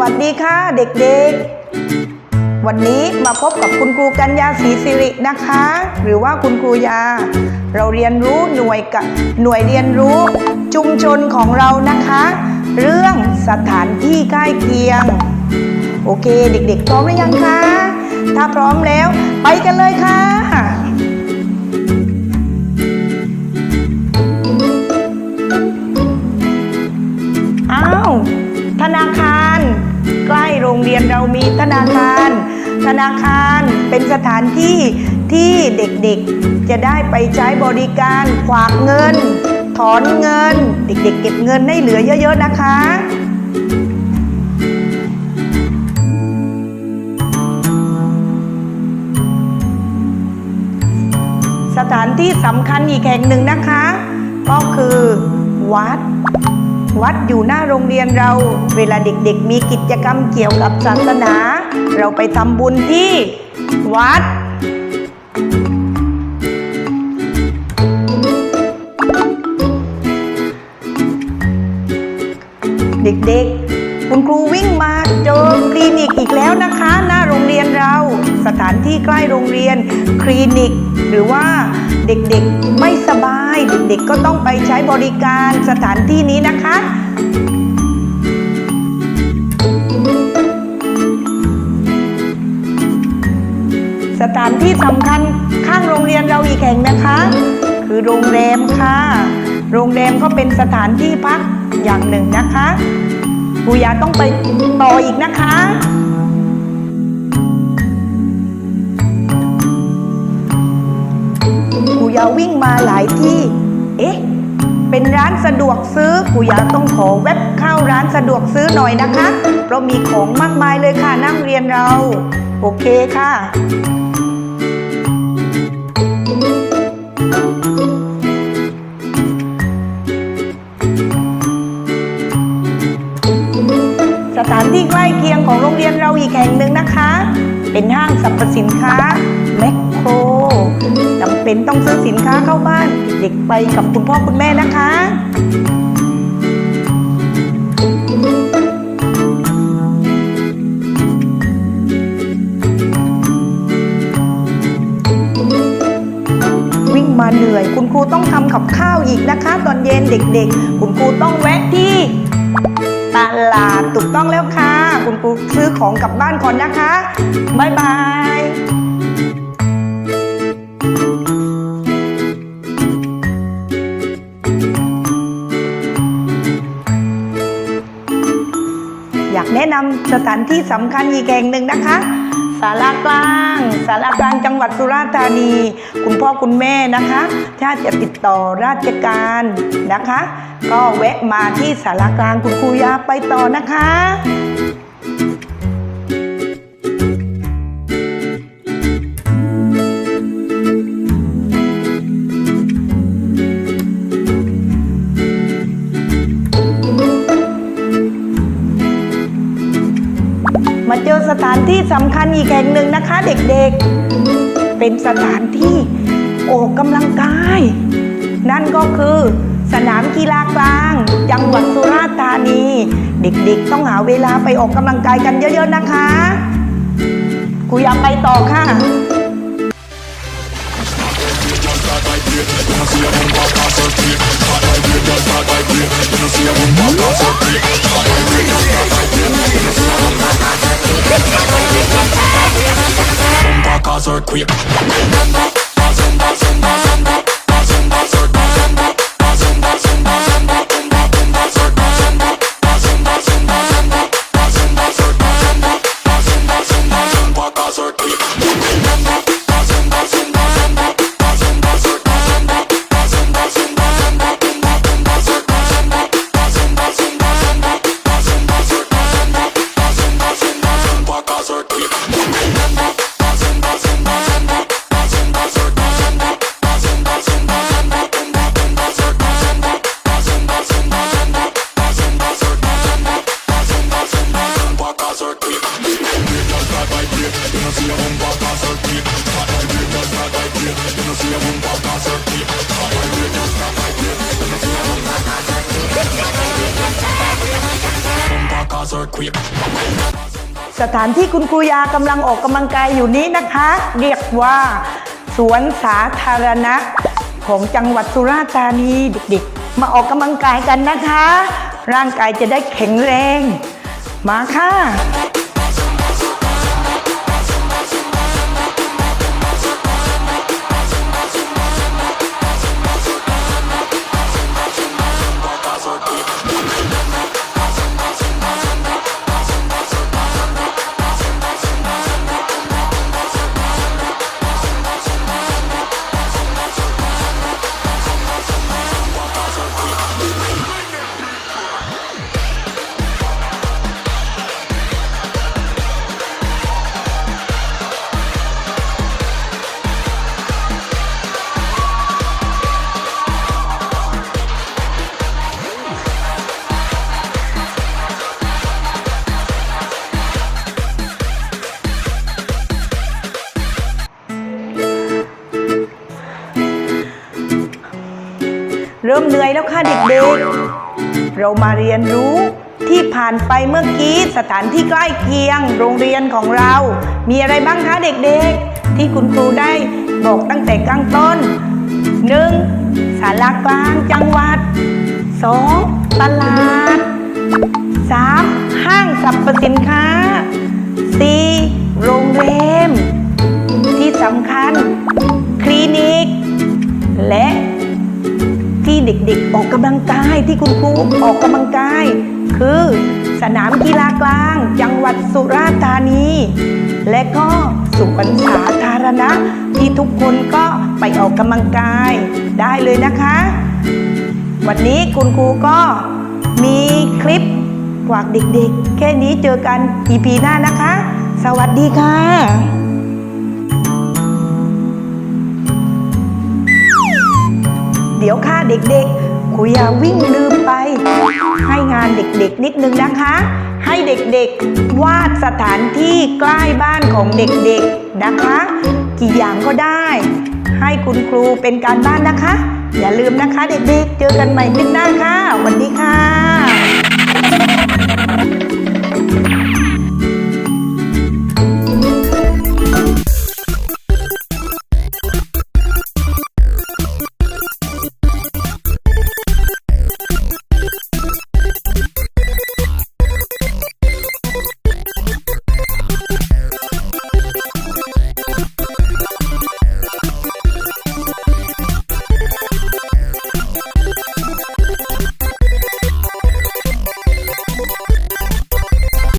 วัสดีค่ะเด็กๆ วันนี้มาพบกับคุณครูกัญญาศรีสิรินะคะ หรือว่าคุณครูยา เราเรียนรู้หน่วยกับหน่วยเรียนรู้ชุมชนของเรานะคะ เรื่องสถานที่ใกล้เคียง โอเค เด็กๆพร้อมหรือยังคะ ถ้าพร้อมแล้วไปกันเลยค่ะ มีธนาคาร ธนาคารเป็นสถานที่ที่เด็กๆ จะได้ไปใช้บริการฝากเงิน ถอนเงิน เด็กๆ เก็บเงินให้เหลือเยอะๆนะคะสถานที่สำคัญอีกแห่งหนึ่งนะคะ ก็คือวัด วัดอยู่หน้าโรงเรียนเรา เวลาเด็กๆ มีกิจกรรมเกี่ยวกับศาสนา เราไปทำบุญที่วัด เด็กๆ คุณครูวิ่งมาเจอคลินิกอีกแล้วนะคะ หน้าโรงเรียนเรา สถานที่ใกล้โรงเรียนคลินิก หรือว่าเด็กๆไม่สบาย เด็กๆก็ต้องไปใช้บริการสถานที่นี้นะคะสถานที่สำคัญข้างโรงเรียนเราอีกแห่งนะคะ คือโรงแรมค่ะ โรงแรมก็เป็นสถานที่พักอย่างหนึ่งนะคะ ครูยาต้องไปต่ออีกนะคะครูยาวิ่งมาหลายที่ เอ๊ะ เป็นร้านสะดวกซื้อครูยาต้องขอแวบเข้าร้านสะดวกซื้อหน่อยนะคะ เพราะมีของมากมายเลยค่ะนั่งเรียนเรา โอเคค่ะ ถานที่ใกล้เคียงของโรงเรียนเราอีกแห่งหนึ่งนะคะ เป็นห้างสรรพสินค้าแมคโครจำเป็นต้องซื้อสินค้าเข้าบ้าน เด็กไปกับคุณพ่อคุณแม่นะคะวิ่งมาเหนื่อยคุณครูต้องทำกับข้าวอีกนะคะ ตอนเย็นเด็กๆ คุณครูต้องแวะที่ ตลาดถูกต้องแล้วค่ะ คุณครูซื้อของกลับบ้านก่อนนะคะบ๊ายบายอยากแนะนำสถานที่สำคัญอีกแห่งหนึ่งนะคะศาลากลางศาลากลางจังหวัดสุราษฎร์ธานี คุณพ่อคุณแม่นะคะ ถ้าจะติดต่อราชการนะคะ ก็แวะมาที่ศาลากลางคุณครูยาไปต่อนะคะมาเจอสถานที่สำคัญอีกแห่งหนึ่งนะคะเด็กๆ เป็นสถานที่ออกกำลังกาย นั่นก็คือสนามกีฬากลาง จังหวัดสุราษฎร์ธานี เด็กๆ ต้องหาเวลาไปออกกำลังกายกันเยอะๆนะคะครูอยากไปต่อค่ะ so quick. Number สถานที่คุณครูยากำลังออกกำลังกายอยู่นี้นะคะ เรียกว่า สวนสาธารณะ ของจังหวัดสุราษฎร์ธานีเด็กๆ มาออกกำลังกายกันนะคะ ร่างกายจะได้แข็งแรง มาค่ะ เริ่มเหนื่อยแล้วค่ะเด็กๆ เรามาเรียนรู้ที่ผ่านไปเมื่อกี้สถานที่ใกล้เคียงโรงเรียนของเรา มีอะไรบ้างคะเด็กๆ ที่คุณครูได้บอกตั้งแต่กลางต้น 1. ศาลากลางจังหวัด 2. ตลาด 3. ห้างสรรพสินค้า 4. โรงแรมที่สำคัญ คลินิก และ เด็กๆ ออกกำลังกายที่คุณครูออกกำลังกาย คือสนามกีฬากลาง จังหวัดสุราษฎร์ธานี และก็สุวรรณสาธารณะ ที่ทุกคนก็ไปออกกำลังกายได้เลยนะคะ วันนี้คุณครูก็มีคลิปฝากเด็กๆ แค่นี้เจอกัน EP หน้านะคะ สวัสดีค่ะ เดี๋ยวค่ะเด็กๆครูยาวิ่งลืมไป ให้งานเด็กๆนิดนึงนะคะ ให้เด็กๆวาดสถานที่ใกล้บ้านของเด็กๆนะคะ กี่อย่างก็ได้ ให้คุณครูเป็นการบ้านนะคะ อย่าลืมนะคะเด็กๆ เจอกันใหม่คลิปหน้าค่ะสวัสดีค่ะ